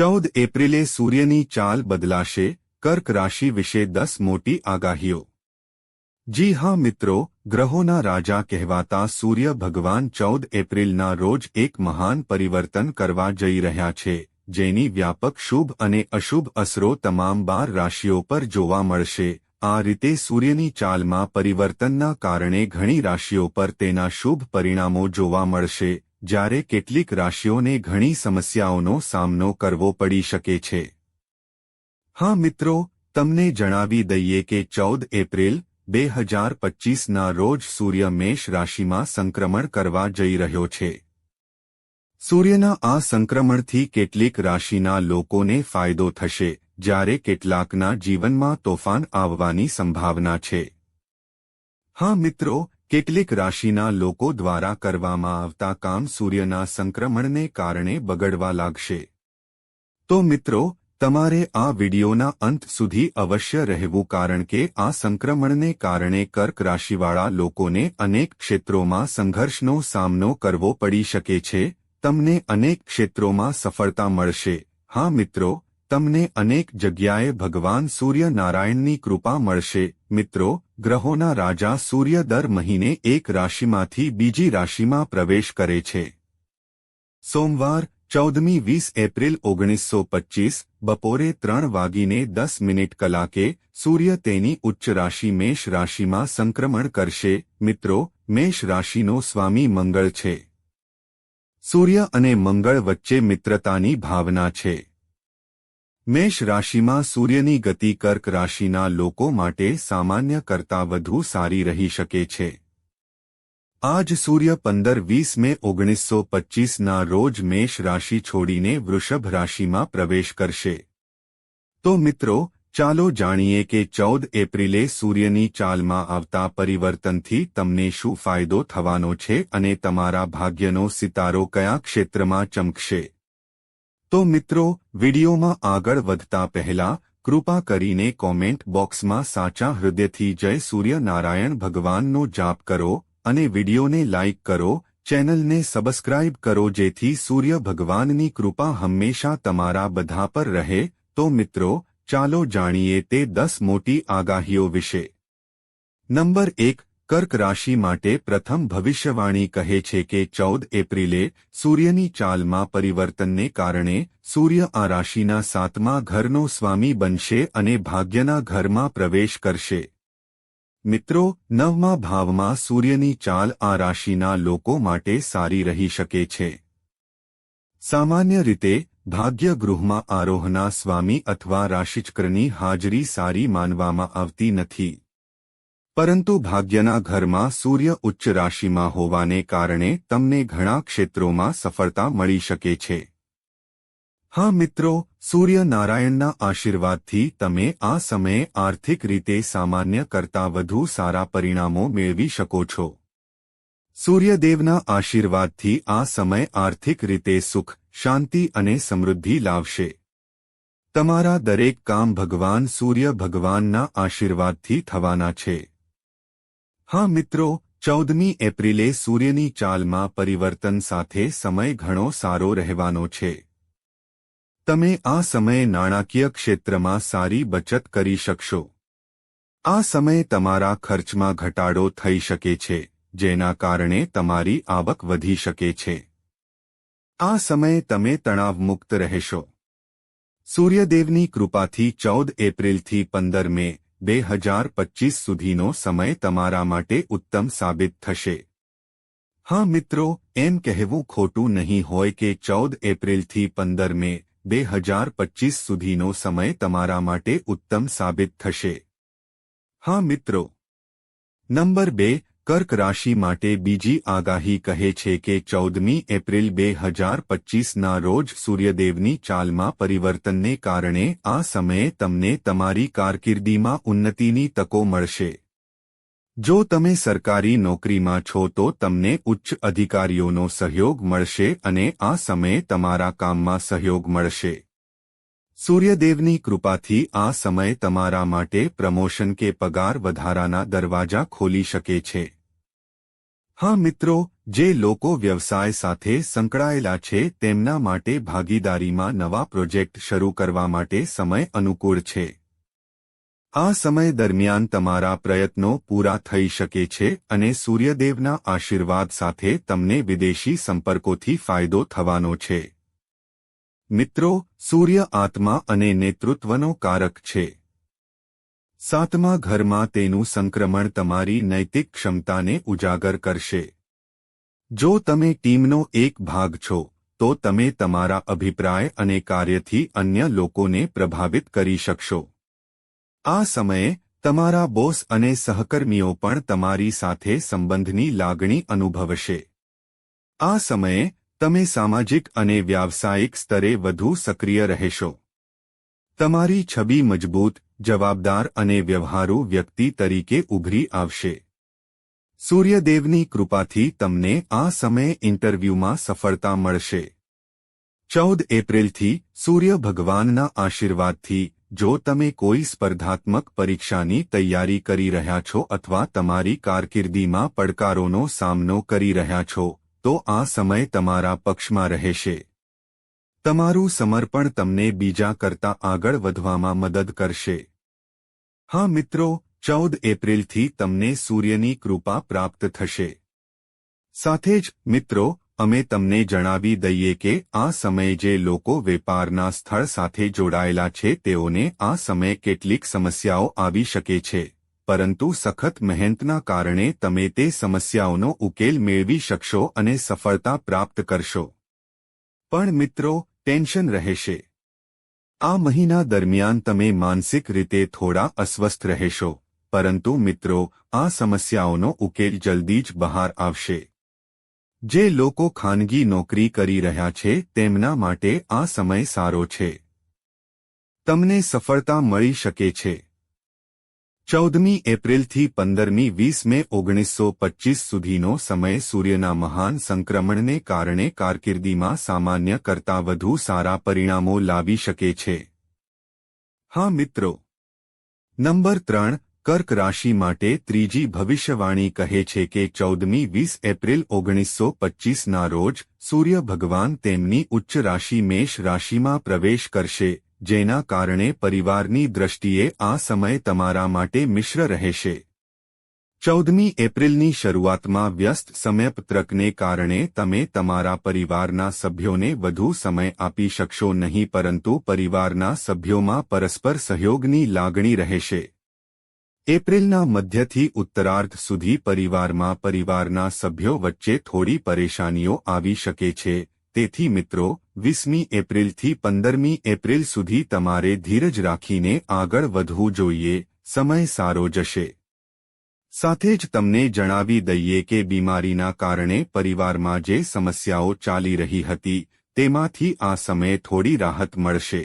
ચૌદ એપ્રિલે સૂર્યની ચાલ બદલાશે, કર્ક રાશિ વિશે દસ મોટી આગાહીઓ. જી હા મિત્રો, ગ્રહોના રાજા કહેવાતા સૂર્ય ભગવાન ચૌદ એપ્રિલના રોજ એક મહાન પરિવર્તન કરવા જઈ રહ્યા છે, જેની વ્યાપક શુભ અને અશુભ અસરો તમામ બાર રાશિઓ પર જોવા મળશે. આ રીતે સૂર્યની ચાલમાં પરિવર્તનના કારણે ઘણી રાશિઓ પર તેના શુભ પરિણામો જોવા મળશે. જ્યારે કેટલીક રાશિઓને ઘણી સમસ્યાઓનો સામનો કરવો પડી શકે છે. હા મિત્રો, તમને જણાવી દઈએ કે ચૌદ એપ્રિલ, બે હજાર પચ્ચીસના રોજ સૂર્ય મેષ રાશિમાં સંક્રમણ કરવા જઈ રહ્યો છે. સૂર્યના આ સંક્રમણથી કેટલીક રાશિના લોકોને ફાયદો થશે, જ્યારે કેટલાકના જીવનમાં તોફાન આવવાની સંભાવના છે. હા મિત્રો કેટલીક રાશિના લોકો દ્વારા કરવામાં આવતા કામ સૂર્યના સંક્રમણને કારણે બગડવા લાગશે. તો મિત્રો, તમારે આ વિડિયોના અંત સુધી અવશ્ય રહેવું કારણ કે આ સંક્રમણને કારણે કર્ક રાશિવાળા લોકોને અનેક ક્ષેત્રોમાં સંઘર્ષનો સામનો કરવો પડી શકે છે. તમને અનેક ક્ષેત્રોમાં સફળતા મળશે. હા મિત્રો તમને અનેક જગ્યાએ ભગવાન સૂર્યનારાયણની કૃપા મળશે. મિત્રો, ગ્રહોના રાજા સૂર્ય દર મહિને એક રાશિમાંથી બીજી રાશિમાં પ્રવેશ કરે છે. સોમવાર, ચૌદમી વીસ એપ્રિલ ઓગણીસો પચ્ચીસ બપોરે ત્રણ વાગીને દસ મિનિટ કલાકે સૂર્ય તેની ઉચ્ચ રાશિ મેષ રાશિમાં સંક્રમણ કરશે. મિત્રો, મેષ રાશિનો સ્વામી મંગળ છે. સૂર્ય અને મંગળ વચ્ચે મિત્રતાની ભાવના છે. મેષ રાશિમાં સૂર્યની ગતિ કર્ક રાશિના લોકો માટે સામાન્ય કરતાં વધુ સારી રહી શકે છે. આજ સૂર્ય પંદર વીસ મે ઓગણીસો પચ્ચીસના રોજ મેષ રાશિ છોડીને વૃષભ રાશિમાં પ્રવેશ કરશે. તો મિત્રો, ચાલો જાણીએ કે ચૌદ એપ્રિલે સૂર્યની ચાલમાં આવતા પરિવર્તનથી તમને શું ફાયદો થવાનો છે અને તમારા ભાગ્યનો સિતારો કયા ક્ષેત્રમાં ચમકશે? તો મિત્રો, વિડીયોમાં આગળ વધતા પહેલા કૃપા કરીને કોમેન્ટ બોક્સમાં સાચા હૃદયથી જય સૂર્યનારાયણ ભગવાનનો જાપ કરો અને વિડીયોને લાઇક કરો, ચેનલને સબસ્ક્રાઇબ કરો જેથી સૂર્ય ભગવાનની કૃપા હંમેશા તમારા બધા પર રહે. તો મિત્રો, ચાલો જાણીએ તે દસ મોટી આગાહીઓ વિશે. નંબર એક કર્ક રાશિ માટે પ્રથમ ભવિષ્યવાણી કહે છે કે ચૌદ એપ્રિલે સૂર્યની ચાલમાં પરિવર્તનને કારણે સૂર્ય આ રાશિના સાતમા ઘરનો સ્વામી બનશે અને ભાગ્યના ઘરમાં પ્રવેશ કરશે. મિત્રો, નવમા ભાવમાં સૂર્યની ચાલ આ રાશિના લોકો માટે સારી રહી શકે છે. સામાન્ય રીતે ભાગ્ય ગૃહમાં આરોહના સ્વામી અથવા રાશિચક્રની હાજરી સારી માનવામાં આવતી નથી. પરંતુ ભાગ્યના ઘરમાં સૂર્ય ઉચ્ચ રાશિમાં હોવાને કારણે તમને ઘણા ક્ષેત્રોમાં સફળતા મળી શકે છે. હા મિત્રો, સૂર્યનારાયણના આશીર્વાદથી તમે આ સમયે આર્થિક રીતે સામાન્ય કરતાં વધુ સારા પરિણામો મેળવી શકો છો. સૂર્યદેવના આશીર્વાદથી આ સમય આર્થિક રીતે સુખ, શાંતિ અને સમૃદ્ધિ લાવશે. તમારા દરેક કામ ભગવાન સૂર્ય ભગવાનના આશીર્વાદથી થવાના છે. હા મિત્રો, ચૌદમી એપ્રિલે સૂર્યની ચાલમાં પરિવર્તન સાથે સમય ઘણો સારો રહેવાનો છે. તમે આ સમયે નાણાકીય ક્ષેત્રમાં સારી બચત કરી શકશો. આ સમયે તમારા ખર્ચમાં ઘટાડો થઈ શકે છે, જેના કારણે તમારી આવક વધી શકે છે. આ સમયે તમે તણાવમુક્ત રહેશો. સૂર્યદેવની કૃપાથી ચૌદ એપ્રિલથી પંદર મે બે હજાર પચીસ સુધીનો સમય તમારા માટે ઉત્તમ સાબિત થશે. હા મિત્રો, એમ કહેવું ખોટું નહીં હોય કે ચૌદ એપ્રિલથી પંદર મે બે હજાર પચીસ સુધીનો સમય તમારા માટે ઉત્તમ સાબિત થશે. હા મિત્રો. નંબર બે કર્ક રાશિ માટે બીજી આગાહી કહે છે કે ચૌદમી એપ્રિલ બે હજાર પચ્ચીસના રોજ સૂર્યદેવની ચાલમાં પરિવર્તનને કારણે આ સમયે તમને તમારી કારકિર્દીમાં ઉન્નતિની તકો મળશે. જો તમે સરકારી નોકરીમાં છો તો તમને ઉચ્ચ અધિકારીઓનો સહયોગ મળશે અને આ સમયે તમારા કામમાં સહયોગ મળશે. સૂર્યદેવની કૃપાથી આ સમય તમારા માટે પ્રમોશન કે પગાર વધારાના દરવાજા ખોલી શકે છે. હા મિત્રો, જે લોકો વ્યવસાય સાથે સંકળાયેલા છે તેમના માટે ભાગીદારીમાં નવા પ્રોજેક્ટ શરૂ કરવા માટે સમય અનુકૂળ છે. આ સમય દરમિયાન તમારા પ્રયત્નો પૂરા થઈ શકે છે અને સૂર્યદેવના આશીર્વાદ સાથે તમને વિદેશી સંપર્કોથી ફાયદો થવાનો છે. મિત્રો, સૂર્ય આત્મા અને નેતૃત્વનો કારક છે. સાતમા ઘરમાં તેનું સંક્રમણ તમારી નૈતિક ક્ષમતાને ઉજાગર કરશે. જો તમે ટીમનો એક ભાગ છો, તો તમે તમારા અભિપ્રાય અને કાર્યથી અન્ય લોકોને પ્રભાવિત કરી શકશો. આ સમયે, તમારા બોસ અને સહકર્મીઓ પણ તમારી સાથે સંબંધની લાગણી અનુભવશે. આ સમયે, તમે સામાજિક અને વ્યાવસાયિક સ્તરે વધુ સક્રિય રહેશો. તમારી છબી મજબૂત, જવાબદાર અને વ્યવહારુ વ્યક્તિ તરીકે ઉભરી આવશે. સૂર્યદેવની કૃપાથી તમને આ સમયે ઇન્ટરવ્યૂમાં સફળતા મળશે. ચૌદ એપ્રિલથી સૂર્ય ભગવાનના આશીર્વાદથી, જો તમે કોઈ સ્પર્ધાત્મક પરીક્ષાની તૈયારી કરી રહ્યા છો અથવા તમારી કારકિર્દીમાં પડકારોનો સામનો કરી રહ્યા છો, તો આ સમય તમારા પક્ષમાં રહેશે. તમારું સમર્પણ તમને બીજા કરતા આગળ વધવામાં મદદ કરશે. હા મિત્રો, ચૌદ એપ્રિલથી તમને સૂર્યની કૃપા પ્રાપ્ત થશે. સાથે જ, મિત્રો, અમે તમને જણાવી દઈએ કે આ સમયે જે લોકો વેપારના સ્થળ સાથે જોડાયેલા છે તેઓને આ સમયે કેટલીક સમસ્યાઓ આવી શકે છે, પરંતુ સખત મહેનતના કારણે તમે તે સમસ્યાઓનો ઉકેલ મેળવી શકશો અને સફળતા પ્રાપ્ત કરશો. પણ મિત્રો ટેન્શન રહેશે. આ મહિના દરમિયાન તમે માનસિક રીતે થોડા અસ્વસ્થ રહેશો, પરંતુ મિત્રો, આ સમસ્યાઓનો ઉકેલ જલ્દી જ બહાર આવશે. જે લોકો ખાનગી નોકરી કરી રહ્યા છે, તેમના માટે આ સમય સારો છે. તમને સફળતા મળી શકે છે. ચૌદમી એપ્રિલથી પંદરમી વીસ મે ઓગણીસો પચ્ચીસ સુધીનો સમય સૂર્યના મહાન સંક્રમણને કારણે કારકિર્દીમાં સામાન્ય કરતાં વધુ સારા પરિણામો લાવી શકે છે. હા, મિત્રો. નંબર ત્રણ, કર્ક રાશિ માટે ત્રીજી ભવિષ્યવાણી કહે છે કે ચૌદમી વીસ એપ્રિલ ઓગણીસો પચ્ચીસના રોજ સૂર્ય ભગવાન તેમની ઉચ્ચ રાશિ મેષ રાશિમાં પ્રવેશ કરશે. જેના કારણે પરિવારની દ્રષ્ટિએ આ સમય તમારા માટે મિશ્ર રહેશે. ચૌદમી એપ્રિલની શરૂઆતમાં વ્યસ્ત સમયપત્રકને કારણે તમે તમારા પરિવારના સભ્યોને વધુ સમય આપી શકશો નહીં પરંતુ પરિવારના સભ્યોમાં પરસ્પર સહયોગની લાગણી રહેશે. એપ્રિલના મધ્યથી ઉત્તરાર્ધ સુધી પરિવારમાં પરિવારના સભ્યો વચ્ચે થોડી પરેશાનીઓ આવી શકે છે. તેથી મિત્રો વીસમી એપ્રિલથી પંદરમી એપ્રિલ સુધી તમારે ધીરજ રાખીને આગળ વધવું જોઈએ, સમય સારો જશે. સાથે જ તમને જણાવી દઈએ કે બીમારીના કારણે પરિવારમાં જે સમસ્યાઓ ચાલી રહી હતી, તેમાંથી આ સમયે થોડી રાહત મળશે.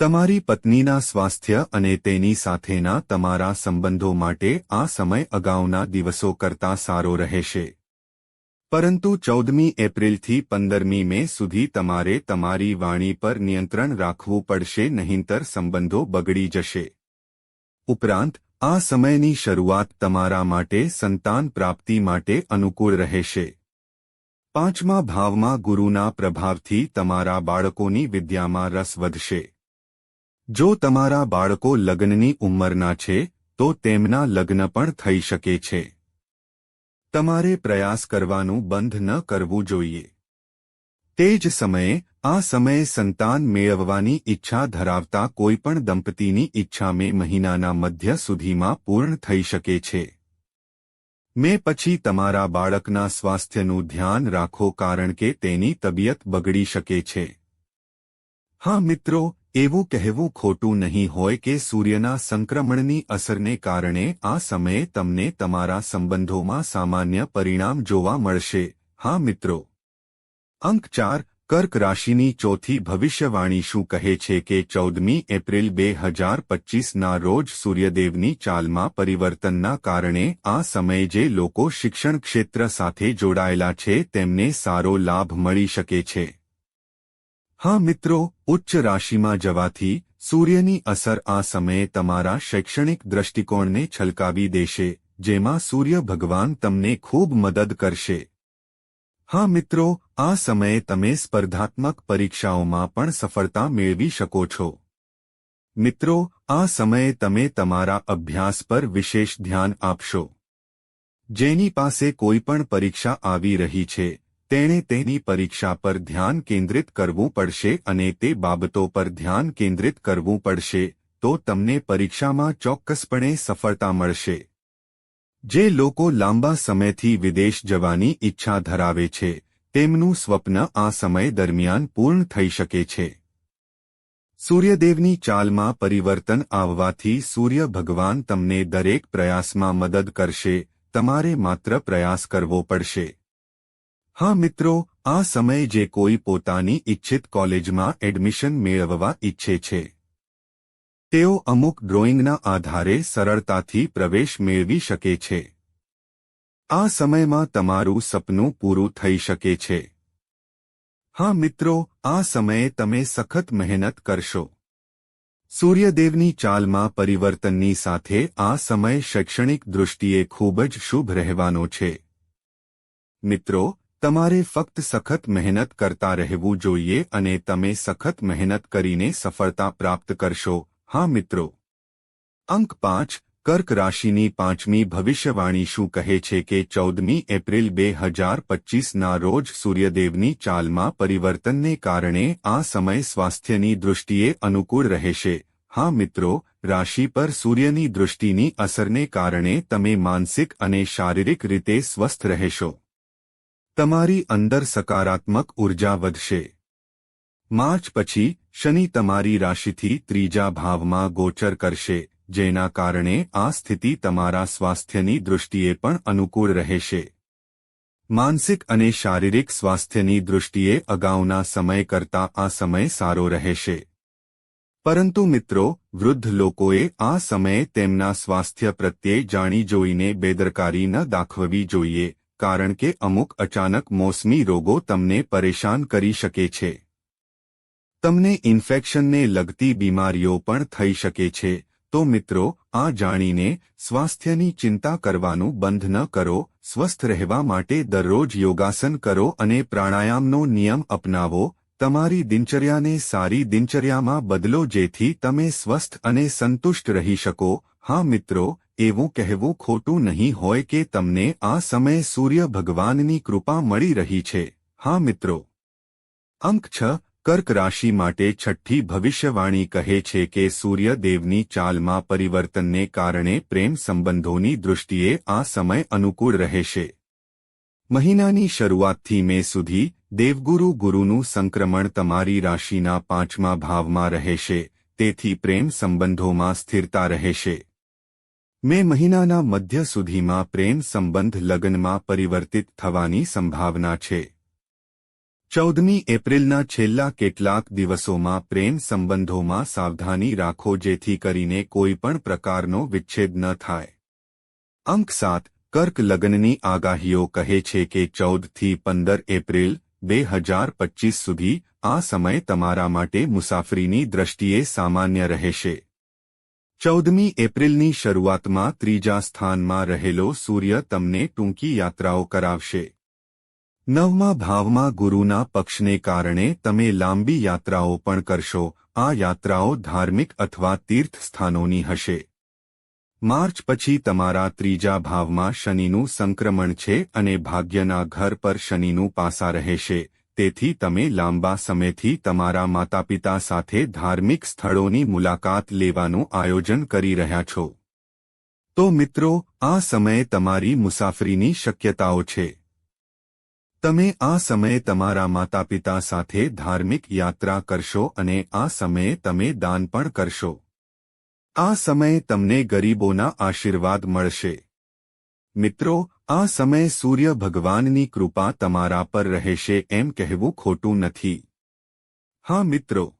તમારી પત્નીના સ્વાસ્થ્ય અને તેની સાથેના તમારા સંબંધો માટે આ સમય અગાઉના દિવસો કરતાં સારો રહેશે. પરંતુ ચૌદમી એપ્રિલથી પંદરમી મે સુધી તમારે તમારી વાણી પર નિયંત્રણ રાખવું પડશે, નહીંતર સંબંધો બગડી જશે. ઉપરાંત, આ સમયની શરૂઆત તમારા માટે સંતાન પ્રાપ્તિ માટે અનુકૂળ રહેશે. પાંચમા ભાવમાં ગુરુના પ્રભાવથી તમારા બાળકોની વિદ્યામાં રસ વધશે. જો તમારા બાળકો લગ્નની ઉંમરના છે, તો તેમના લગ્ન પણ થઈ શકે છે. તમારે પ્રયાસ કરવાનું બંધ ન કરવું જોઈએ. તે જ સમયે, આ સમયે સંતાન મેળવવાની ઈચ્છા ધરાવતા કોઈપણ દંપતીની ઈચ્છા મે મહિનાના મધ્ય સુધીમાં પૂર્ણ થઈ શકે છે. મે પછી તમારા બાળકના સ્વાસ્થ્યનું ધ્યાન રાખો કારણ કે તેની તબિયત બગડી શકે છે. હા મિત્રો એવું કહેવું ખોટું નહીં હોય કે સૂર્યના સંક્રમણની અસરને કારણે આ સમયે તમને તમારા સંબંધોમાં સામાન્ય પરિણામ જોવા મળશે. હા, મિત્રો. અંક ચાર, કર્ક રાશિની ચોથી ભવિષ્યવાણી શું કહે છે કે ચૌદમી એપ્રિલ બે હજાર પચ્ચીસના રોજ સૂર્યદેવની ચાલમાં પરિવર્તનના કારણે આ સમયે જે લોકો શિક્ષણ ક્ષેત્ર સાથે જોડાયેલા છે તેમને સારો લાભ મળી શકે છે. હા મિત્રો, ઉચ્ચ રાશિમાં જવાથી સૂર્યની અસર આ સમયે તમારા શૈક્ષણિક દ્રષ્ટિકોણને છલકાવી દેશે, જેમાં સૂર્ય ભગવાન તમને ખૂબ મદદ કરશે. હા મિત્રો, આ સમયે તમે સ્પર્ધાત્મક પરીક્ષાઓમાં પણ સફળતા મેળવી શકો છો. મિત્રો, આ સમયે તમે તમારા અભ્યાસ પર વિશેષ ધ્યાન આપશો. જેની પાસે કોઈ પણ પરીક્ષા આવી રહી છે તેણે તેની પરીક્ષા પર ધ્યાન કેન્દ્રિત કરવું પડશે અને તે બાબતો પર ધ્યાન કેન્દ્રિત કરવું પડશે, તો તમને પરીક્ષામાં ચોક્કસપણે સફળતા મળશે. જે લોકો લાંબા સમયથી વિદેશ જવાની ઈચ્છા ધરાવે છે, તેમનું સ્વપ્ન આ સમય દરમિયાન પૂર્ણ થઈ શકે છે. સૂર્યદેવની ચાલમાં પરિવર્તન આવવાથી સૂર્ય ભગવાન તમને દરેક પ્રયાસમાં મદદ કરશે, તમારે માત્ર પ્રયાસ કરવો પડશે. હા મિત્રો, આ સમયે જે કોઈ પોતાની ઇચ્છિત કોલેજમાં એડમિશન મેળવવા ઈચ્છે છે. તેઓ અમુક ડ્રોઈંગના આધારે સરળતાથી પ્રવેશ મેળવી શકે છે. આ સમયમાં તમારું સપનું પૂરું થઈ શકે છે. હા મિત્રો, આ સમયે તમે સખત મહેનત કરશો. સૂર્યદેવની ચાલમાં પરિવર્તનની સાથે આ સમય શૈક્ષણિક દૃષ્ટિએ ખૂબ જ શુભ રહેવાનો છે. મિત્રો તમારે ફક્ત સખત મહેનત કરતા રહેવું જોઈએ અને તમે સખત મહેનત કરીને સફળતા પ્રાપ્ત કરશો. હા, મિત્રો. અંક પાંચ, કર્ક રાશિની પાંચમી ભવિષ્યવાણી શું કહે છે કે ચૌદમી એપ્રિલ બે હજાર પચ્ચીસના રોજ સૂર્યદેવની ચાલમાં પરિવર્તનને કારણે આ સમય સ્વાસ્થ્યની દૃષ્ટિએ અનુકૂળ રહેશે? હા, મિત્રો, રાશિ પર સૂર્યની દૃષ્ટિની અસરને કારણે તમે માનસિક અને શારીરિક રીતે સ્વસ્થ રહેશો. તમારી અંદર સકારાત્મક ઊર્જા વધશે. માર્ચ પછી, શનિ તમારી રાશિથી ત્રીજા ભાવમાં ગોચર કરશે, જેના કારણે આ સ્થિતિ તમારા સ્વાસ્થ્યની દૃષ્ટિએ પણ અનુકૂળ રહેશે. માનસિક અને શારીરિક સ્વાસ્થ્યની દૃષ્ટિએ અગાઉના સમય કરતાં આ સમય સારો રહેશે. પરંતુ મિત્રો, વૃદ્ધ લોકોએ આ સમયે તેમના સ્વાસ્થ્ય પ્રત્યે જાણી જોઈને બેદરકારી ન દાખવવી જોઈએ. કારણ કે અમુક અચાનક મોસમી રોગો તમને પરેશાન કરી શકે છે. તમને ઇન્ફેક્શનને લગતી બીમારીઓ પણ થઈ શકે છે. તો મિત્રો, આ જાણીને સ્વાસ્થ્યની ચિંતા કરવાનું બંધ ન કરો. સ્વસ્થ રહેવા માટે દરરોજ યોગાસન કરો અને પ્રાણાયામનો નિયમ અપનાવો. તમારી દિનચર્યાને સારી દિનચર્યામાં બદલો જેથી તમે સ્વસ્થ અને સંતુષ્ટ રહી શકો. હા મિત્રો એવું કહેવું ખોટું નહીં હોય કે તમને આ સમયે સૂર્ય ભગવાનની કૃપા મળી રહી છે. હા મિત્રો. અંક છ, કર્ક રાશિ માટે છઠ્ઠી ભવિષ્યવાણી કહે છે કે સૂર્યદેવની ચાલમાં પરિવર્તનને કારણે પ્રેમ સંબંધોની દૃષ્ટિએ આ સમય અનુકૂળ રહેશે. મહિનાની શરૂઆતથી મે સુધી દેવગુરુ ગુરુનું સંક્રમણ તમારી રાશિના પાંચમા ભાવમાં રહેશે, તેથી પ્રેમ સંબંધોમાં સ્થિરતા રહેશે. મે મહિનાના મધ્ય સુધીમાં પ્રેમ સંબંધ લગ્નમાં પરિવર્તિત થવાની સંભાવના છે. ચૌદમી એપ્રિલના છેલ્લા કેટલાક દિવસોમાં પ્રેમ સંબંધોમાં સાવધાની રાખો જેથી કરીને કોઈ પણ પ્રકારનો વિચ્છેદ ન થાય. અંક સાત, કર્ક લગ્નની આગાહીઓ કહે છે કે ચૌદથી પંદર એપ્રિલ બે હજાર પચ્ચીસ સુધી આ સમય તમારા માટે મુસાફરીની દ્રષ્ટિએ સામાન્ય રહેશે. ચૌદમી એપ્રિલની શરૂઆતમાં ત્રીજા સ્થાનમાં રહેલો સૂર્ય તમને ટૂંકી યાત્રાઓ કરાવશે. નવમા ભાવમાં ગુરુના પક્ષને કારણે તમે લાંબી યાત્રાઓ પણ કરશો. આ યાત્રાઓ ધાર્મિક અથવા તીર્થ સ્થાનોની હશે. માર્ચ પછી તમારા ત્રીજા ભાવમાં શનિનું સંક્રમણ છે અને ભાગ્યના ઘર પર શનિનું પાસા રહેશે. તેથી તમે લાંબા સમયથી તમારા માતાપિતા સાથે ધાર્મિક સ્થળોની મુલાકાત લેવાનું આયોજન કરી રહ્યા છો. તો મિત્રો, આ સમયે તમારી મુસાફરીની શક્યતાઓ છે. તમે આ સમયે તમારા માતાપિતા સાથે ધાર્મિક યાત્રા કરશો અને આ સમયે તમે દાન પણ કરશો. આ સમયે તમને ગરીબોના આશીર્વાદ મળશે. મિત્રો, આ સમયે સૂર્ય ભગવાનની કૃપા તમારા પર રહેશે એમ કહેવું ખોટું નથી. હા મિત્રો.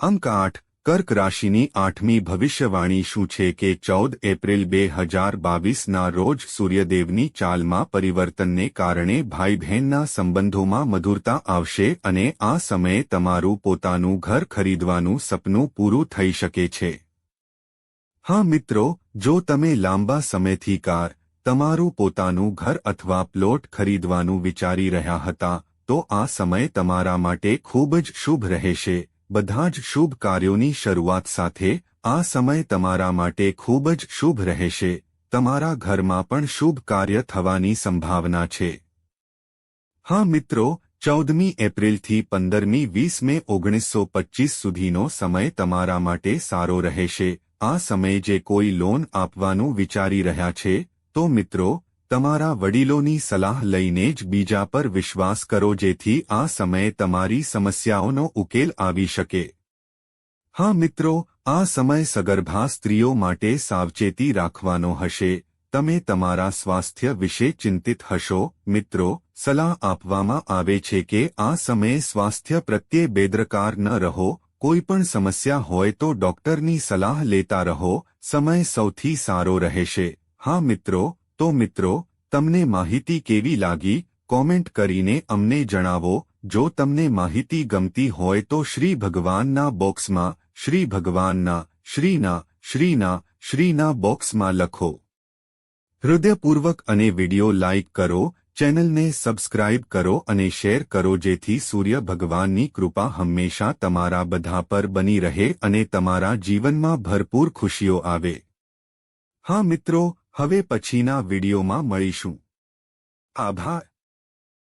અંક આઠ, કર્ક રાશિની આઠમી ભવિષ્યવાણી શું છે કે ચૌદ એપ્રિલ બે હજાર બાવીસના રોજ સૂર્યદેવની ચાલમાં પરિવર્તનને કારણે ભાઈ બહેનના સંબંધોમાં મધુરતા આવશે અને આ સમયે તમારું પોતાનું ઘર ખરીદવાનું સપનું પૂરું થઈ શકે છે. હા મિત્રો, જો તમે લાંબા સમયથી કાર તમારું પોતાનું ઘર અથવા પ્લોટ ખરીદવાનું વિચારી રહ્યા હતા, તો આ સમય તમારા માટે ખૂબ જ શુભ રહેશે. બધા જ શુભ કાર્યોની શરૂઆત સાથે, આ સમય તમારા માટે ખૂબ જ શુભ રહેશે. તમારા ઘરમાં પણ શુભ કાર્ય થવાની સંભાવના છે. હા મિત્રો, ચૌદમી એપ્રિલથી પંદરમી વીસ મે ઓગણીસો પચ્ચીસ સુધીનો સમય તમારા માટે સારો રહેશે. આ સમયે જે કોઈ લોન આપવાનું વિચારી રહ્યા છે તો મિત્રો, તમારા વડીલોની સલાહ લઈને જ બીજા પર વિશ્વાસ કરો જેથી આ સમયે તમારી સમસ્યાઓનો ઉકેલ આવી શકે. હા મિત્રો, આ સમય સગર્ભા સ્ત્રીઓ માટે સાવચેતી રાખવાનો હશે. તમે તમારા સ્વાસ્થ્ય વિશે ચિંતિત હશો. મિત્રો, સલાહ આપવામાં આવે છે કે આ સમયે સ્વાસ્થ્ય પ્રત્યે બેદરકાર ન રહો. કોઈ પણ સમસ્યા હોય તો ડોક્ટરની સલાહ લેતા રહો. સમય સૌથી સારો રહેશે. હા મિત્રો, તો મિત્રો, તમને માહિતી કેવી લાગી? કોમેન્ટ કરીને અમને જણાવો. જો તમને માહિતી ગમતી હોય તો શ્રી ભગવાનના બોક્સમાં શ્રી ભગવાનના, શ્રીના શ્રીના શ્રીના બોક્સમાં લખો. હૃદયપૂર્વક અને વિડિયો લાઇક કરો, ચેનલને સબસ્ક્રાઇબ કરો અને શેર કરો જેથી સૂર્ય ભગવાનની કૃપા હંમેશા તમારા બધા પર બની રહે અને તમારા જીવનમાં ભરપૂર ખુશીઓ આવે. હા મિત્રો હવે પછીના વિડીયોમાં મળીશું. આભાર.